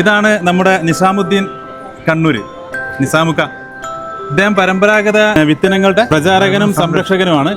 ഇതാണ് നമ്മുടെ നിസാമുദ്ദീൻ കണ്ണൂര്. നിസാമുക്ക ഇദ്ദേഹം പരമ്പരാഗത വിത്തിനങ്ങളുടെ പ്രചാരകനും സംരക്ഷകനുമാണ്.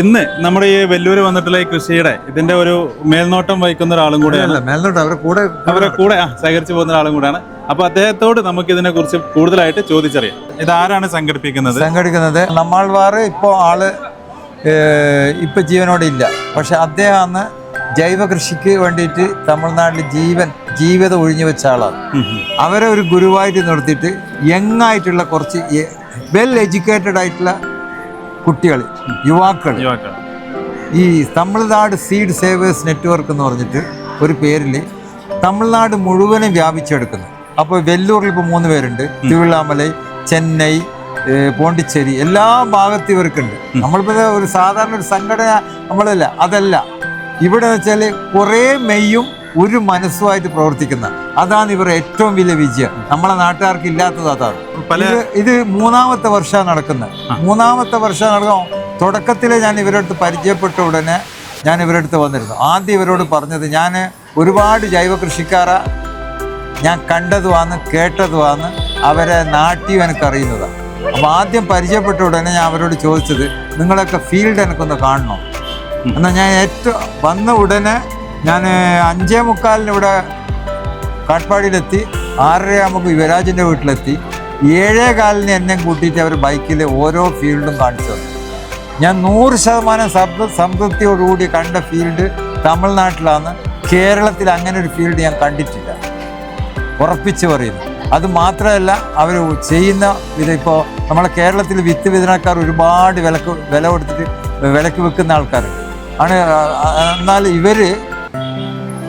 ഇന്ന് നമ്മുടെ ഈ വെല്ലൂര് വന്നിട്ടുള്ള ഈ കൃഷിയുടെ ഇതിന്റെ ഒരു മേൽനോട്ടം വഹിക്കുന്ന ഒരാളും കൂടെയാണ്. മേൽനോട്ടം മേൽനോട്ട് അവരെ കൂടെ അവരെ കൂടെ സഹകരിച്ചു പോകുന്ന ഒരാളും കൂടെയാണ്. അപ്പൊ അദ്ദേഹത്തോട് നമുക്ക് ഇതിനെ കുറിച്ച് കൂടുതലായിട്ട് ചോദിച്ചറിയാം. ഇത് ആരാണ് സംഘടിപ്പിക്കുന്നത്? സംഘടിക്കുന്നത് നമ്മാൾവാറ് ഇപ്പോൾ ആൾ ഇപ്പൊ ജീവനോടെ ഇല്ല. പക്ഷെ അദ്ദേഹം അന്ന് ജൈവ കൃഷിക്ക് വേണ്ടിയിട്ട് തമിഴ്നാട്ടിൽ ജീവൻ ജീവിതം ഒഴിഞ്ഞു വെച്ച ആളാണ്. അവരെ ഒരു ഗുരുവായിട്ട് നിർത്തിയിട്ട് യങ് ആയിട്ടുള്ള കുറച്ച് വെൽ എഡ്യൂക്കേറ്റഡ് ആയിട്ടുള്ള കുട്ടികൾ യുവാക്കൾ ഈ തമിഴ്നാട് സീഡ് സേവേഴ്സ് നെറ്റ്വർക്ക് എന്ന് പറഞ്ഞിട്ട് ഒരു പേരിൽ തമിഴ്നാട് മുഴുവനും വ്യാപിച്ചെടുക്കുന്നു. അപ്പോൾ വെല്ലൂരിൽ ഇപ്പോൾ മൂന്ന് പേരുണ്ട്. തിരുവണ്ണാമലൈ ചെന്നൈ പോണ്ടിച്ചേരി എല്ലാ ഭാഗത്തും ഇവർക്കുണ്ട്. നമ്മളിപ്പോൾ ഒരു സാധാരണ ഒരു സംഘടന നമ്മളല്ല അതല്ല. ഇവിടെ വെച്ചാൽ കുറേ മെയ്യും ഒരു മനസ്സുമായിട്ട് പ്രവർത്തിക്കുന്ന അതാണ് ഇവർ ഏറ്റവും വലിയ വിജയം. നമ്മളെ നാട്ടുകാർക്ക് ഇല്ലാത്തത് ഇത് ഇത് മൂന്നാമത്തെ വർഷമാണ് നടക്കുന്നത്. മൂന്നാമത്തെ വർഷം നടക്കും തുടക്കത്തിൽ ഞാൻ ഇവരടുത്ത് അടുത്ത് പരിചയപ്പെട്ട ഉടനെ ഞാൻ ഇവരടുത്ത് അടുത്ത് വന്നിരുന്നു. ആദ്യം ഇവരോട് പറഞ്ഞത് ഞാൻ ഒരുപാട് ജൈവ കൃഷിക്കാരെ. ഞാൻ കണ്ടതുമാണ് കേട്ടതുമാണ് അവരെ നാട്യം എനിക്കറിയുന്നതാണ് അപ്പോൾ ആദ്യം പരിചയപ്പെട്ട ഉടനെ ഞാൻ അവരോട് ചോദിച്ചത് നിങ്ങളൊക്കെ ഫീൽഡ് എനിക്കൊന്ന് കാണണം? എന്നാൽ ഞാൻ ഏറ്റവും വന്ന ഉടനെ ഞാൻ അഞ്ചേ മുക്കാലിന് ഇവിടെ കാട്ട്പാടിയിലെത്തി ആറരയാകുമ്പോൾ യുവരാജിന്റെ വീട്ടിലെത്തി. ഏഴേ കാലിന് എന്നെ കൂട്ടിയിട്ട് അവർ ബൈക്കിൽ ഓരോ ഫീൽഡും കാണിച്ചു തന്നു. ഞാൻ നൂറ് ശതമാനം സംതൃ സംതൃപ്തിയോടുകൂടി കണ്ട ഫീൽഡ് തമിഴ്നാട്ടിലാണ്. കേരളത്തിൽ അങ്ങനെ ഒരു ഫീൽഡ് ഞാൻ കണ്ടിട്ടില്ല. ഉറപ്പിച്ച് പറയുന്നു. അത് മാത്രമല്ല അവർ ചെയ്യുന്ന ഇത് ഇപ്പോൾ നമ്മളെ കേരളത്തിൽ വിത്ത് വിതരണക്കാർ ഒരുപാട് വിലക്ക് വില കൊടുത്തിട്ട് വിലക്ക് വെക്കുന്ന ആൾക്കാരുണ്ട്. ആണ് എന്നാൽ ഇവർ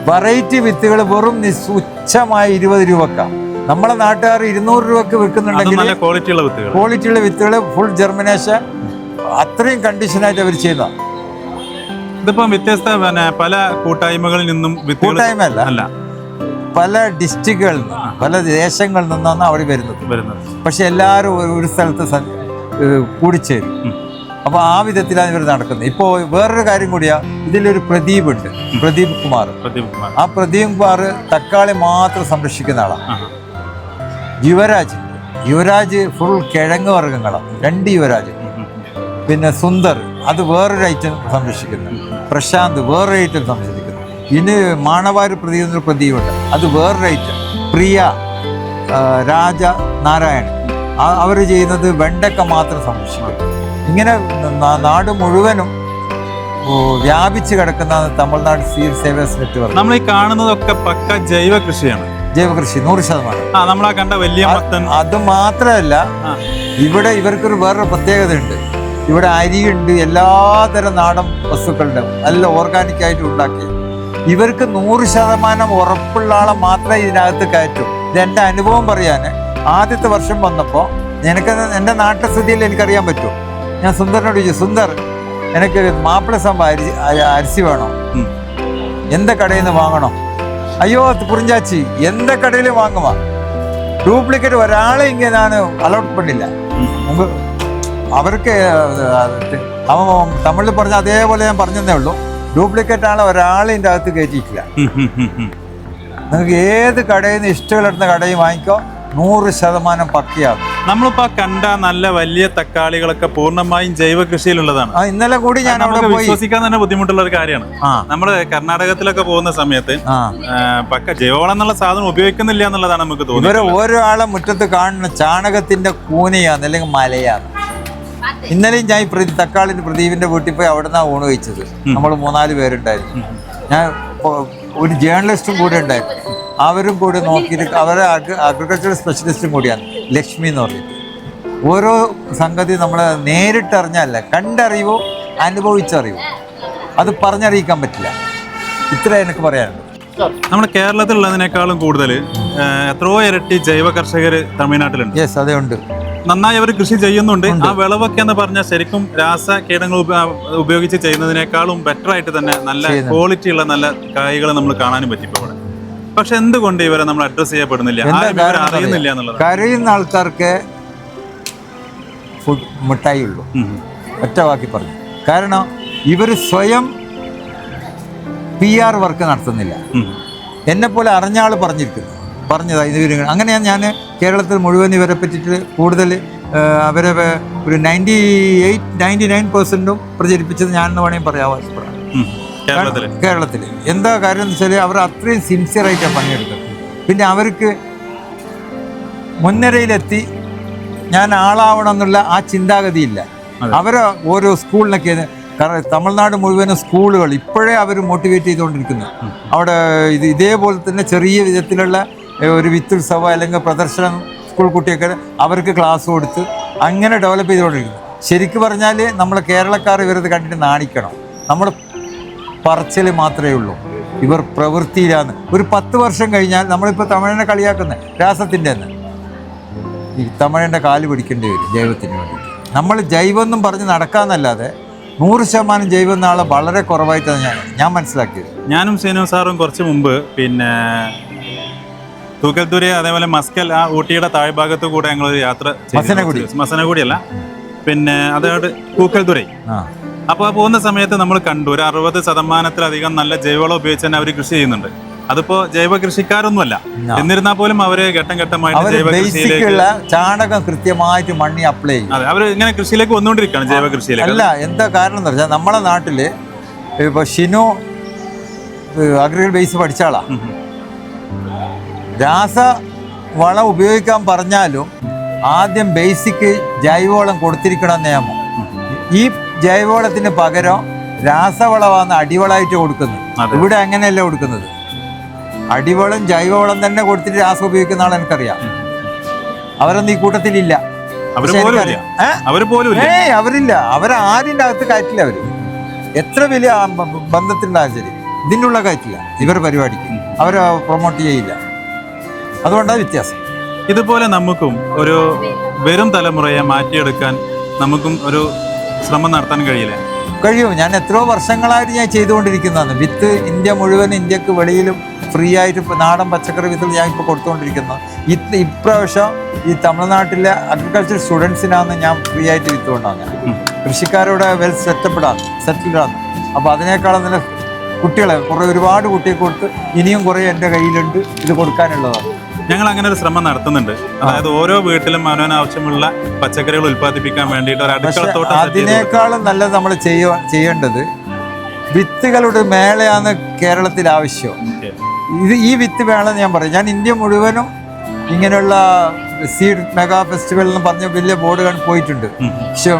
വെറൈറ്റി വിത്തുകൾ വെറും നിസ്തുച്ഛമായ ഇരുപത് രൂപക്കാണ് നമ്മളെ നാട്ടുകാർ ഇരുന്നൂറ് രൂപക്ക് വിൽക്കുന്നുണ്ടെങ്കിൽ ക്വാളിറ്റിയുള്ള വിത്തുകൾ ഫുൾ ജെർമിനേഷൻ അത്രയും കണ്ടീഷനായിട്ട് അവർ ചെയ്യുന്ന ഇതിപ്പം വ്യത്യസ്ത പല കൂട്ടായ്മകളിൽ നിന്നും കൂട്ടായ്മ അല്ല. പല ഡിസ്ട്രിക്റ്റുകളിൽ നിന്നും പല ദേശങ്ങളിൽ നിന്നാണ് അവർ വരുന്നത്. വരുന്നത്. പക്ഷെ എല്ലാവരും ഒരു- സ്ഥലത്ത് കൂടിച്ചേരും. അപ്പോൾ ആ വിധത്തിലാണ് ഇവർ നടക്കുന്നത്. ഇപ്പോൾ വേറൊരു കാര്യം കൂടിയാ ഇതിലൊരു പ്രദീപ് ഉണ്ട് പ്രദീപ് കുമാർ. പ്രദീപ് കുമാർ. ആ പ്രദീപ് കുമാർ തക്കാളി മാത്രം സംരക്ഷിക്കുന്ന ആളാണ്. യുവരാജ്. യുവരാജ് ഫുൾ കിഴങ്ങ് വർഗങ്ങളാണ് രണ്ട് യുവരാജ്. പിന്നെ സുന്ദർ. അത് വേറൊരു ഐറ്റം സംരക്ഷിക്കുന്നു. പ്രശാന്ത് വേറൊരു ഐറ്റം സംരക്ഷിക്കുന്നു. ഇനി മാണവാര് പ്രദീപ് ഉണ്ട് അത് വേറൊരു ഐറ്റം പ്രിയ രാജ നാരായണൻ. അവർ ചെയ്യുന്നത് വെണ്ടക്ക മാത്രം സംരക്ഷിക്കും ഇങ്ങനെ നാട് മുഴുവനും വ്യാപിച്ചു കിടക്കുന്ന തമിഴ്നാട് സീഡ് സേവേഴ്സ് നെറ്റ്വർക്ക്. നമ്മൾ ഈ കാണുന്നതൊക്കെ പക്ക ജൈവ കൃഷിയാണ്. ജൈവ കൃഷി നൂറ് ശതമാനം. ആ നമ്മൾ ആ കണ്ട വലിയ അത് മാത്രമല്ല ഇവിടെ ഇവർക്കൊരു വേറൊരു പ്രത്യേകതയുണ്ട്. ഇവിടെ അരിയുണ്ട് എല്ലാതരം നാടൻ വസ്തുക്കളുണ്ട് നല്ല ഓർഗാനിക് ആയിട്ട് ഉണ്ടാക്കി. ഇവർക്ക് നൂറ് ശതമാനം ഉറപ്പുള്ള ആളെ മാത്രമേ ഇതിനകത്ത് കയറ്റൂ. ഇത് എന്റെ അനുഭവം പറയാൻ ആദ്യത്തെ വർഷം വന്നപ്പോൾ എനിക്ക് എന്റെ നാട്ടിലെ സ്ഥിതിയിൽ എനിക്കറിയാൻ പറ്റും ഞാൻ സുന്ദറിനോട് ചോദിച്ചു സുന്ദർ എനിക്കൊരു മാപ്പിള സംഭവം അരി അ- അരിസി വേണോ? എന്താ കടയിൽ നിന്ന് വാങ്ങണോ? അയ്യോ പുറിഞ്ചാച്ചി എന്ത കടയിൽ വാങ്ങുവാ? ഡ്യൂപ്ലിക്കേറ്റ് ഒരാളെ ഇങ്ങനെ ഞാൻ അലൗട്ട് പണില്ല. മുമ്പ് അവർക്ക് അവൻ തമിഴിൽ പറഞ്ഞ അതേപോലെ ഞാൻ പറഞ്ഞതേ ഉള്ളൂ. ഡ്യൂപ്ലിക്കേറ്റ് ആണ് ഒരാളെ ഇതിന്റെ അകത്ത് കയറ്റിയിട്ടില്ല. നിങ്ങൾക്ക് ഏത് കടയിൽ നിന്ന് ഇഷ്ടമുള്ളിടത്തുന്ന കടയിൽ വാങ്ങിക്കോ. നൂറ് ശതമാനം പക്കയാണ് നമ്മളിപ്പോ കണ്ട നല്ല വലിയ തക്കാളികളൊക്കെ പൂർണമായും ജൈവ കൃഷിയിലുള്ളതാണ്. ആ ഇന്നലെ കൂടി ഞാൻ അവിടെ പോയി. വിശ്വസിക്കാൻ തന്നെ ബുദ്ധിമുട്ടുള്ള ഒരു കാര്യമാണ്. നമ്മൾ നമ്മൾ കർണാടകത്തിലൊക്കെ പോകുന്ന സമയത്ത് പക്ക ജൈവവളം എന്നുള്ള സാധനം ഉപയോഗിക്കുന്നില്ല എന്നുള്ളതാണ് നമുക്ക് തോന്നുന്നത് ഓരോ ആളെ മുറ്റത്ത് കാണുന്ന ചാണകത്തിന്റെ കൂനയാണ് അല്ലെങ്കിൽ മലയാണ്. ഇന്നലെയും ഞാൻ ഈ പ്രതി തക്കാളിന്റെ പ്രദീപിന്റെ വീട്ടിൽ പോയി അവിടെ നിന്നാണ് ഊണ് കഴിച്ചത്. നമ്മൾ മൂന്നാൽ പേരുണ്ടായിരുന്നു. ഞാൻ ഒരു ജേർണലിസ്റ്റും കൂടെ ഉണ്ടായിരുന്നു. അവരും കൂടി നോക്കിയിട്ട് അവരെ അഗ്രികൾച്ചർ സ്പെഷ്യലിസ്റ്റും കൂടിയാണ്. ലക്ഷ്മി എന്ന് പറഞ്ഞിട്ട്. ഓരോ സംഗതി നമ്മൾ നേരിട്ടറിഞ്ഞല്ല കണ്ടറിവോ അനുഭവിച്ചറിവോ അത് പറഞ്ഞറിയിക്കാൻ പറ്റില്ല. ഇത്ര എനിക്ക് പറയാനുണ്ട് നമ്മുടെ കേരളത്തിലുള്ളതിനേക്കാളും കൂടുതൽ എത്രയോ ഇരട്ടി ജൈവ കർഷകർ തമിഴ്നാട്ടിലുണ്ട്. യെസ് അതേ ഉണ്ട്. നന്നായി അവർ കൃഷി ചെയ്യുന്നുണ്ട്. ആ വിളവൊക്കെ എന്ന് പറഞ്ഞാൽ ശരിക്കും രാസ കീടങ്ങൾ ഉപയോഗിച്ച് ചെയ്യുന്നതിനേക്കാളും ബെറ്റർ ആയിട്ട് തന്നെ നല്ല ക്വാളിറ്റി ഉള്ള നല്ല കായ്കൾ നമ്മൾ കാണാനും പറ്റി ഇപ്പോൾ പക്ഷെ എന്തുകൊണ്ട് ഇവരെ നമ്മൾ അഡ്രസ് ചെയ്യപ്പെടുന്നില്ല? അറിയുന്നില്ല എന്നുള്ളത്. കരയുന്ന ആൾക്കാർക്ക് ഫുഡ് മിഠായി ഉള്ളൂ ഒറ്റ വാക്കി പറഞ്ഞു. കാരണം ഇവർ സ്വയം പി ആർ വർക്ക് നടത്തുന്നില്ല. എന്നെ പോലെ അറിഞ്ഞ ആൾ പറഞ്ഞിരിക്കുന്നു. പറഞ്ഞതാണ് ഇത് അങ്ങനെയാണ് ഞാൻ കേരളത്തിൽ മുഴുവൻ ഇവരെ പറ്റിയിട്ട് കൂടുതൽ അവരെ ഒരു നയന്റി എയ്റ്റ് നയന്റി നയൻ പെർസെന്റും പ്രചരിപ്പിച്ചത് ഞാനെന്ന് വേണമെങ്കിൽ പറയാൻ ആവശ്യപ്പെടാം കേരളത്തിൽ എന്താ കാര്യം എന്ന് വെച്ചാൽ അവർ അത്രയും സിൻസിയറായിട്ടാണ് പണിയെടുത്തത്. പിന്നെ അവർക്ക് മുൻനിരയിലെത്തി ഞാൻ ആളാവണം എന്നുള്ള ആ ചിന്താഗതിയില്ല. അവരെ ഓരോ സ്കൂളിനൊക്കെ കാരണം തമിഴ്നാട് മുഴുവനും സ്കൂളുകൾ ഇപ്പോഴേ അവർ മോട്ടിവേറ്റ് ചെയ്തുകൊണ്ടിരിക്കുന്നു. അവിടെ ഇത് ഇതേപോലെ തന്നെ ചെറിയ വിധത്തിലുള്ള ഒരു വിത്തുത്സവം അല്ലെങ്കിൽ പ്രദർശനം സ്കൂൾ കുട്ടിയൊക്കെ അവർക്ക് ക്ലാസ് കൊടുത്ത് അങ്ങനെ ഡെവലപ്പ് ചെയ്തുകൊണ്ടിരിക്കുന്നു. ശരിക്കും പറഞ്ഞാൽ നമ്മൾ കേരളക്കാർ ഇവരത് കണ്ടിട്ട് നാണിക്കണം. നമ്മൾ പറച്ചിൽ മാത്രമേ ഉള്ളൂ. ഇവർ പ്രവൃത്തിയിലാണ്. ഒരു പത്ത് വർഷം കഴിഞ്ഞാൽ നമ്മളിപ്പോൾ തമിഴനെ കളിയാക്കുന്നത് രാസത്തിന്റെ തന്നെ ഈ തമിഴന്റെ കാൽ പിടിക്കേണ്ടി വരും ജൈവത്തിന് വേണ്ടി നമ്മൾ ജൈവം എന്നും പറഞ്ഞ് നടക്കാന്നല്ലാതെ നൂറ് ശതമാനം ജൈവം നാളെ വളരെ കുറവായിട്ടാണ് ഞാൻ ഞാൻ മനസ്സിലാക്കിയത്. ഞാനും സീനു സാറും കുറച്ച് മുമ്പ് പിന്നെ തൂക്കൽത്തുരി അതേപോലെ മസ്കൽ ആ ഊട്ടിയുടെ താഴ്ഭാഗത്ത് കൂടെ ഞങ്ങൾ യാത്ര ചെയ്തിരുന്നു. മസനഗുഡി. മസനഗുഡിയല്ല പിന്നെ അതോട് കൂക്കൽത്തുരൈ ആ. അപ്പോൾ ആ പോകുന്ന സമയത്ത് നമ്മൾ കണ്ടു ഒരു അറുപത് ശതമാനത്തിലധികം നല്ല ജൈവവളം ഉപയോഗിച്ച് തന്നെ അവർ കൃഷി ചെയ്യുന്നുണ്ട്. അതിപ്പോ ജൈവ കൃഷിക്കാരൊന്നുമല്ല. എന്നിരുന്നാൽ പോലും അവർ ഘട്ടം ഘട്ടമായിട്ട് അവർ ജൈവ കൃഷിയിലേക്ക് ചാണകം കൃത്യമായിട്ട് മണ്ണി അപ്ലൈ ചെയ്യും. അതെ അവർ ഇങ്ങനെ കൃഷിയിലേക്ക് വന്നുകൊണ്ടിരിക്കുകയാണ് ജൈവ കൃഷിയിലേക്ക്. അല്ല എന്താ കാരണം എന്ന് പറഞ്ഞാൽ നമ്മളെ നാട്ടിൽ ഇപ്പൊ ഷിനു അഗ്രികൾച്ചർ ബേസ് പഠിച്ചാളാ. രാസ വളം ഉപയോഗിക്കാൻ പറഞ്ഞാലും ആദ്യം ബേസിക് ജൈവവളം കൊടുത്തിരിക്കണം നിയമം. ഈ ജൈവവളത്തിന് പകരം രാസവളമാണ് അടിവളമായിട്ട് കൊടുക്കുന്നത് ഇവിടെ അങ്ങനെയല്ല കൊടുക്കുന്നത്? അടിവളം ജൈവവളം തന്നെ കൊടുത്തിട്ട് രാസം ഉപയോഗിക്കുന്ന ആൾ എനിക്കറിയാം. അവരൊന്നും ഈ കൂട്ടത്തിലില്ല. അവരില്ല. അവരാരിന്റെ അകത്ത് കയറ്റില്ല അവർ. എത്ര വലിയ ബന്ധത്തിലുണ്ടാകും ശരി. ഇതിനുള്ള കയറ്റില്ല. ഇവർ പരിപാടിക്ക്. അവരെ പ്രൊമോട്ട് ചെയ്യില്ല. അതുകൊണ്ടാണ് വ്യത്യാസം. ഇതുപോലെ നമുക്കും ഒരു വരും തലമുറയെ മാറ്റിയെടുക്കാൻ നമുക്കും ഒരു ശ്രമം നടത്താൻ കഴിയില്ല? കഴിയും. ഞാൻ എത്രയോ വർഷങ്ങളായിട്ട് ഞാൻ ചെയ്തുകൊണ്ടിരിക്കുന്നതാണ്. വിത്ത് ഇന്ത്യ മുഴുവൻ ഇന്ത്യയ്ക്ക് വെളിയിലും ഫ്രീ ആയിട്ട് ഇപ്പോൾ നാടൻ പച്ചക്കറി വിത്തുകൾ ഞാൻ ഇപ്പോൾ കൊടുത്തുകൊണ്ടിരിക്കുന്നു. ഇത് ഇപ്രാവശ്യം ഈ തമിഴ്നാട്ടിലെ അഗ്രികൾച്ചർ സ്റ്റുഡൻസിനാണ് ഞാൻ ഫ്രീ ആയിട്ട് വിത്ത് കൊണ്ടാകുന്നത് കൃഷിക്കാരുടെ കൃഷിക്കാരോട് വെൽ സെറ്റപ്പിടാണ് സെറ്റിൽഡാണ് അപ്പോൾ അതിനേക്കാളും നല്ല കുട്ടികളെ കുറേ ഒരുപാട് കുട്ടിയെ കൊടുത്ത് ഇനിയും കുറേ എന്റെ കയ്യിലുണ്ട് ഇത് കൊടുക്കാനുള്ളതാണ്. ഞങ്ങൾ അങ്ങനെ ഒരു ശ്രമം നടത്തുന്നുണ്ട്. അതായത് ഓരോ വീട്ടിലും അവനവന് ആവശ്യമുള്ള പച്ചക്കറികൾ ഉൽപ്പാദിപ്പിക്കാൻ വേണ്ടിയിട്ട് ഒരു അടുക്കളത്തോട്ടം അതിനേക്കാളും നല്ലത് നമ്മൾ ചെയ്യ ചെയ്യേണ്ടത് വിത്തുകളുടെ മേളയാണ് കേരളത്തിൽ ആവശ്യം. ഇത് ഈ വിത്ത് വേണമെന്ന് ഞാൻ പറയും. ഞാൻ ഇന്ത്യ മുഴുവനും ഇങ്ങനെയുള്ള സീഡ് മെഗാ ഫെസ്റ്റിവൽ എന്ന് പറഞ്ഞ വലിയ ബോർഡ് കണ്ട് പോയിട്ടുണ്ട്. പക്ഷെ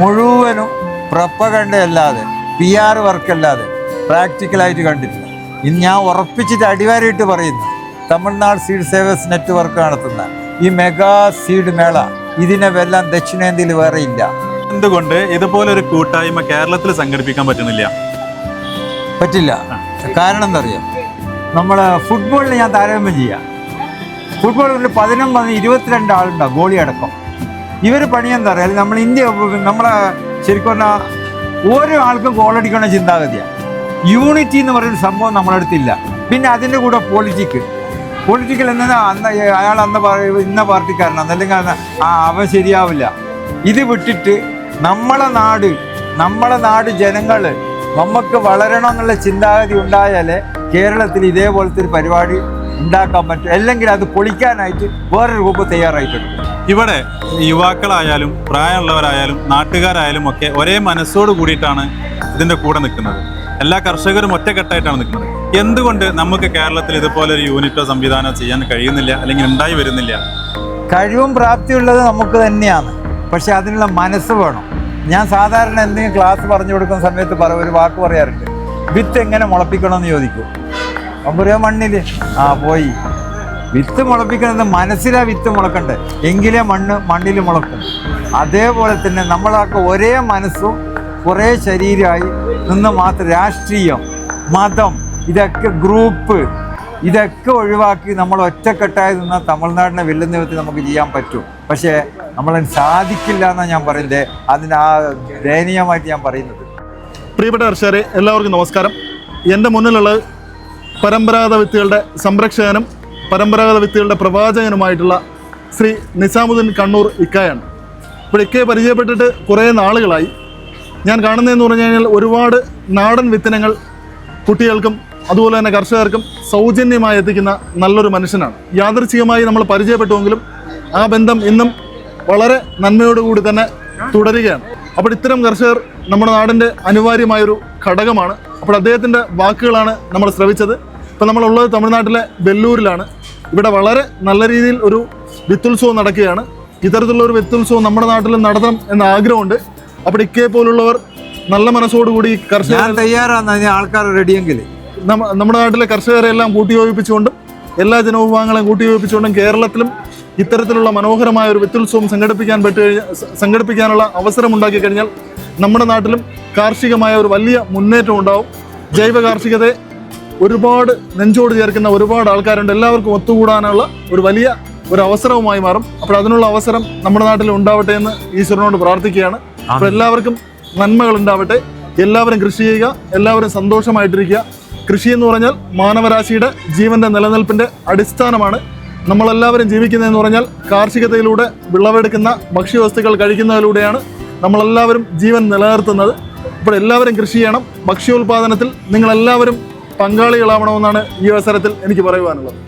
മുഴുവനും പ്രപ്പകണ്ട അല്ലാതെ പി ആർ വർക്ക് അല്ലാതെ പ്രാക്ടിക്കലായിട്ട് കണ്ടിട്ടില്ല. ഇന്ന് ഞാൻ ഉറപ്പിച്ചിട്ട് അടിവാരിയിട്ട് പറയുന്നു. തമിഴ്നാട് സീഡ് സേവേഴ്സ് നെറ്റ്വർക്ക് നടത്തുന്ന ഈ മെഗാ സീഡ് മേള ഇതിനെ വെല്ലാം ദക്ഷിണേന്ത്യയിൽ വേറെ ഇല്ല. എന്തുകൊണ്ട് ഇതുപോലെ ഒരു കൂട്ടായ്മ കേരളത്തിൽ സംഘടിപ്പിക്കാൻ പറ്റുന്നില്ല? പറ്റില്ല. കാരണം എന്തറിയാം? നമ്മൾ ഫുട്ബോളിൽ ഞാൻ താരതമ്യം ചെയ്യാം. ഫുട്ബോളിൽ പതിനൊമ്പത് ഇരുപത്തിരണ്ട് ആളുണ്ടാവും ഗോളി അടക്കം. ഇവർ പണിയെന്താ പറയുക നമ്മൾ ഇന്ത്യ നമ്മളെ ശരിക്കും പറഞ്ഞാൽ ഓരോ ആൾക്കും ഗോളടിക്കണ ചിന്താഗതിയാണ് യൂണിറ്റി എന്ന് പറയുന്ന സംഭവം നമ്മളെടുത്തില്ല പിന്നെ അതിന്റെ കൂടെ പൊളിറ്റിക്ക് പൊളിറ്റിക്കൽ എന്നാൽ അന്ന് അയാൾ അന്ന് പറ- ഇന്ന പാർട്ടിക്കാരനാണ് അല്ലെങ്കിൽ ആ അവൻ ശരിയാവില്ല. ഇത് വിട്ടിട്ട് നമ്മളെ നാട് നമ്മളെ നാട് ജനങ്ങൾ നമുക്ക് വളരണം എന്നുള്ള ചിന്താഗതി ഉണ്ടായാലേ കേരളത്തിൽ ഇതേപോലത്തെ ഒരു പരിപാടി ഉണ്ടാക്കാൻ പറ്റും. അല്ലെങ്കിൽ അത് പൊളിക്കാനായിട്ട് വേറൊരു രൂപം തയ്യാറായിട്ടുണ്ട്. ഇവിടെ യുവാക്കളായാലും പ്രായമുള്ളവരായാലും നാട്ടുകാരായാലും ഒക്കെ ഒരേ മനസ്സോട് കൂടിയിട്ടാണ് ഇതിന്റെ കൂടെ നിൽക്കുന്നത്. എല്ലാ കർഷകരും ഒറ്റക്കെട്ടായിട്ടാണ് നിൽക്കുന്നത്. എന്തുകൊണ്ട് നമുക്ക് കേരളത്തിൽ ഇതുപോലെ ഒരു യൂണിറ്റോ സംവിധാനമോ ചെയ്യാൻ കഴിയുന്നില്ല അല്ലെങ്കിൽ ഉണ്ടായി വരുന്നില്ല? കഴിവും പ്രാപ്തിയുള്ളത് നമുക്ക് തന്നെയാണ്. പക്ഷെ അതിനുള്ള മനസ്സ് വേണം. ഞാൻ സാധാരണ എന്തെങ്കിലും ക്ലാസ് പറഞ്ഞു കൊടുക്കുന്ന സമയത്ത് പറ ഒരു വാക്ക് പറയാറുണ്ട്. വിത്ത് എങ്ങനെ മുളപ്പിക്കണമെന്ന് ചോദിക്കും? അപ്പം പറയാം മണ്ണിൽ ആ പോയി. വിത്ത് മുളപ്പിക്കുന്നത് മനസ്സിലാ വിത്ത് മുളക്കണ്ടേ? എങ്കിലേ മണ്ണ് മണ്ണിൽ മുളക്കും. അതേപോലെ തന്നെ നമ്മളൊക്കെ ഒരേ മനസ്സും കുറേ ശരീരമായി നിന്ന് മാത്രം രാഷ്ട്രീയം മതം ഇതൊക്കെ ഗ്രൂപ്പ് ഇതൊക്കെ ഒഴിവാക്കി നമ്മൾ ഒറ്റക്കെട്ടായി നിന്ന തമിഴ്നാടിനെ വെല്ലുന്ന വിധത്തിൽ നമുക്ക് ചെയ്യാൻ പറ്റും. പക്ഷേ നമ്മളതിന് സാധിക്കില്ല എന്നാണ് ഞാൻ പറയുന്നത്. അതിന് ആ ദയനീയമായിട്ട് ഞാൻ പറയുന്നത്. പ്രിയപ്പെട്ട കർഷകരെ എല്ലാവർക്കും നമസ്കാരം. എന്റെ മുന്നിലുള്ളത് പരമ്പരാഗത വിത്തുകളുടെ സംരക്ഷകനും പരമ്പരാഗത വിത്തുകളുടെ പ്രവാചകനുമായിട്ടുള്ള ശ്രീ നിസാമുദ്ദീൻ കണ്ണൂർ ഇക്കായാണ്. ഇപ്പോൾ ഇക്കയെ പരിചയപ്പെട്ടിട്ട് കുറേ നാളുകളായി. ഞാൻ കാണുന്നതെന്ന് പറഞ്ഞു കഴിഞ്ഞാൽ ഒരുപാട് നാടൻ വിത്തനങ്ങൾ കുട്ടികൾക്കും അതുപോലെ തന്നെ കർഷകർക്കും സൗജന്യമായി എത്തിക്കുന്ന നല്ലൊരു മനുഷ്യനാണ്. യാദൃച്ഛികമായി നമ്മൾ പരിചയപ്പെട്ടുവെങ്കിലും ആ ബന്ധം ഇന്നും വളരെ നന്മയോടുകൂടി തന്നെ തുടരുകയാണ്. അപ്പോൾ ഇത്തരം കർഷകർ നമ്മുടെ നാടിന്റെ അനിവാര്യമായൊരു ഘടകമാണ്. അപ്പോൾ അദ്ദേഹത്തിന്റെ വാക്കുകളാണ് നമ്മൾ ശ്രവിച്ചത്. ഇപ്പോൾ നമ്മളുള്ളത് തമിഴ്നാട്ടിലെ വെല്ലൂരിലാണ്. ഇവിടെ വളരെ നല്ല രീതിയിൽ ഒരു വിത്തുത്സവം നടക്കുകയാണ്. ഇത്തരത്തിലുള്ള ഒരു വിത്തുത്സവം നമ്മുടെ നാട്ടിൽ നടത്തണം എന്ന ആഗ്രഹമുണ്ട്. അപ്പോൾ ഇക്കേ പോലുള്ളവർ നല്ല മനസ്സോടുകൂടി കർഷകർ തയ്യാറാണ്. ആൾക്കാർ റെഡിയെങ്കിൽ നമ്മുടെ നാട്ടിലെ കർഷകരെ എല്ലാം കൂട്ടിയോജിപ്പിച്ചുകൊണ്ടും എല്ലാ ജനവിഭാഗങ്ങളെയും കൂട്ടിയോജിപ്പിച്ചുകൊണ്ടും കേരളത്തിലും ഇത്തരത്തിലുള്ള മനോഹരമായ ഒരു വിത്തുത്സവം സംഘടിപ്പിക്കാൻ പറ്റു സംഘടിപ്പിക്കാനുള്ള അവസരം ഉണ്ടാക്കി കഴിഞ്ഞാൽ നമ്മുടെ നാട്ടിലും കാർഷികമായ ഒരു വലിയ മുന്നേറ്റം ഉണ്ടാവും. ജൈവ കാർഷികതയെ ഒരുപാട് നെഞ്ചോട് ചേർക്കുന്ന ഒരുപാട് ആൾക്കാരുണ്ട്. എല്ലാവർക്കും ഒത്തുകൂടാനുള്ള ഒരു വലിയ ഒരു അവസരവുമായി മാറും. അപ്പോൾ അതിനുള്ള അവസരം നമ്മുടെ നാട്ടിൽ ഉണ്ടാവട്ടെ എന്ന് ഈശ്വരനോട് പ്രാർത്ഥിക്കുകയാണ്. അപ്പോൾ എല്ലാവർക്കും നന്മകൾ ഉണ്ടാവട്ടെ. എല്ലാവരും കൃഷി ചെയ്യുക. എല്ലാവരും സന്തോഷമായിട്ടിരിക്കുക. കൃഷി എന്ന് പറഞ്ഞാൽ മാനവരാശിയുടെ ജീവന്റെ നിലനിൽപ്പിന്റെ അടിസ്ഥാനമാണ്. നമ്മളെല്ലാവരും ജീവിക്കുന്നതെന്ന് പറഞ്ഞാൽ കാർഷികതയിലൂടെ വിളവെടുക്കുന്ന ഭക്ഷ്യവസ്തുക്കൾ കഴിക്കുന്നതിലൂടെയാണ് നമ്മളെല്ലാവരും ജീവൻ നിലനിർത്തുന്നത്. അപ്പോൾ എല്ലാവരും കൃഷി ചെയ്യണം. ഭക്ഷ്യോൽപാദനത്തിൽ നിങ്ങളെല്ലാവരും പങ്കാളികളാവണമെന്നാണ് ഈ അവസരത്തിൽ എനിക്ക് പറയുവാനുള്ളത്.